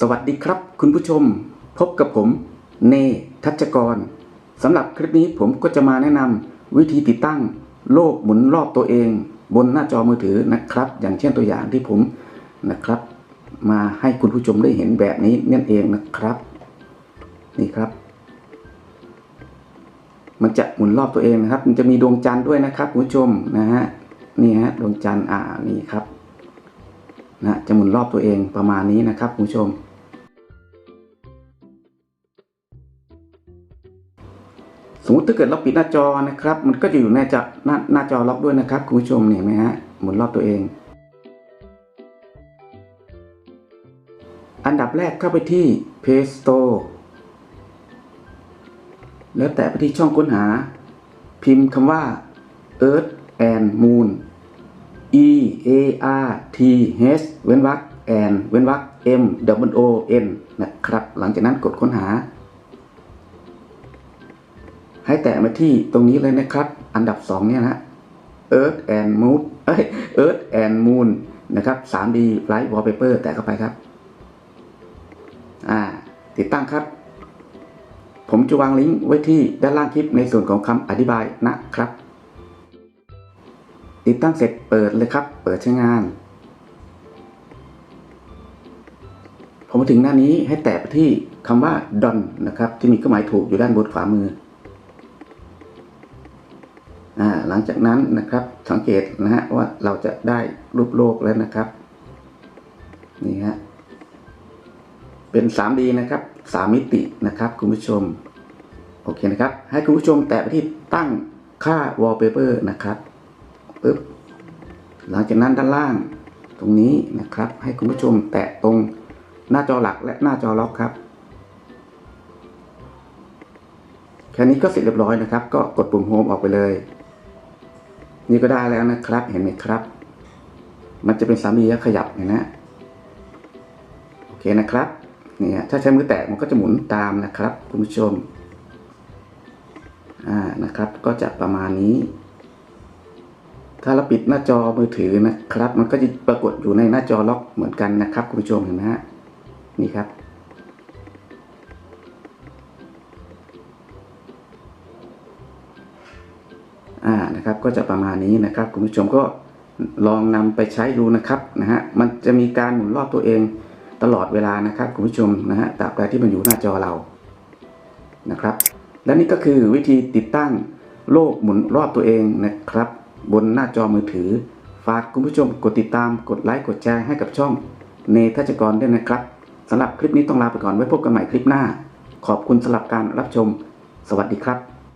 สวัสดีครับ คุณผู้ชม พบกับผม เนทัชกรสำหรับคลิปนี้ผมก็จะมาแนะนำวิธีติดตั้งโลกหมุนรอบตัวเอง บนหน้าจอมือถือนะครับ อย่างเช่นตัวอย่างที่ผมนะครับ มาให้คุณผู้ชมได้เห็นแบบนี้นั่นเองนะครับ นี่ครับ มันจะหมุนรอบตัวเองนะครับ มันจะมีดวงจันทร์ด้วยนะครับคุณผู้ชมนะฮะนี่ฮะดวงจันทร์อ่านี่ครับนะจะหมุนรอบตัวเองประมาณนี้นะครับคุณผู้ชม สมมติถ้าเกิดเราปิดหน้าจอนะครับ มันก็จะอยู่ในจอหน้าหน้าจอล็อกด้วยนะครับคุณผู้ชมเนี่ยเห็นไหมฮะหมุนรอบตัวเอง อันดับแรกเข้าไปที่ Play Store แล้วแตะไปที่ช่องค้นหา พิมพ์คำว่า Earth and Moon E A R T H เว้นวรรค and เว้นวรรค M W O N นะครับ หลังจากนั้นกดค้นหา ให้แตะมาที่ตรงนี้เลยนะครับ อันดับ 2 เนี่ยนะ Earth and Moon เอ้ย Earth and Moon นะครับ 3D Light Wallpaper แตะเข้าไปครับ อ่า ติดตั้งครับ ผมจะวางลิงก์ไว้ที่ด้านล่างคลิปในส่วนของคำอธิบายนะครับ ติดตั้งเสร็จเปิดเลยครับ เปิดใช้งานพอมาถึงหน้านี้ให้แตะไปที่คำว่า done นะครับ ที่มีเครื่องหมายถูกอยู่ด้านบนขวามือ หลังจากนั้นนะครับสังเกตนะฮะว่าเราจะได้รูปโลกแล้วนะครับนี่ฮะเป็น 3D นะครับ 3 มิตินะครับคุณผู้ชมโอเคนะครับ ให้คุณผู้ชมแตะไปที่ตั้งค่า wallpaper นะครับปึ๊บหลังจากนั้นด้านล่างตรงนี้นะครับ ให้คุณผู้ชมแตะตรงหน้าจอหลักและหน้าจอล็อกครับแค่นี้ก็เสร็จเรียบร้อยนะครับ ก็กดปุ่มโฮมออกไปเลย นี่ก็ได้แล้วนะครับ เห็นไหมครับ มันจะเป็นสามีแล้วขยับเห็นนะโอเคนะครับนี่ฮะถ้าใช้มือแตะมันก็จะหมุนตามนะครับ คุณผู้ชมอ่านะครับ ก็จะประมาณนี้ ถ้าเราปิดหน้าจอมือถือนะครับ มันก็จะปรากฏอยู่ในหน้าจอล็อกเหมือนกันนะครับ คุณผู้ชมเห็นไหมฮะนี่ครับ อ่านะครับก็จะประมาณนี้นะครับคุณผู้ชมก็ลองนำไปใช้ดูนะครับนะฮะมันจะมีการหมุนรอบตัวเองตลอดเวลานะครับคุณผู้ชมนะฮะตราบใดที่มันอยู่หน้าจอเรานะครับ และนี่ก็คือวิธีติดตั้งโลกหมุนรอบตัวเองนะครับ บนหน้าจอมือถือ ฝากคุณผู้ชมกดติดตามกดไลค์กดแชร์ให้กับช่องเนทัชกรด้วยนะครับสำหรับคลิปนี้ต้องลาไปก่อนไว้พบกันใหม่คลิปหน้า ขอบคุณสำหรับการรับชม สวัสดีครับ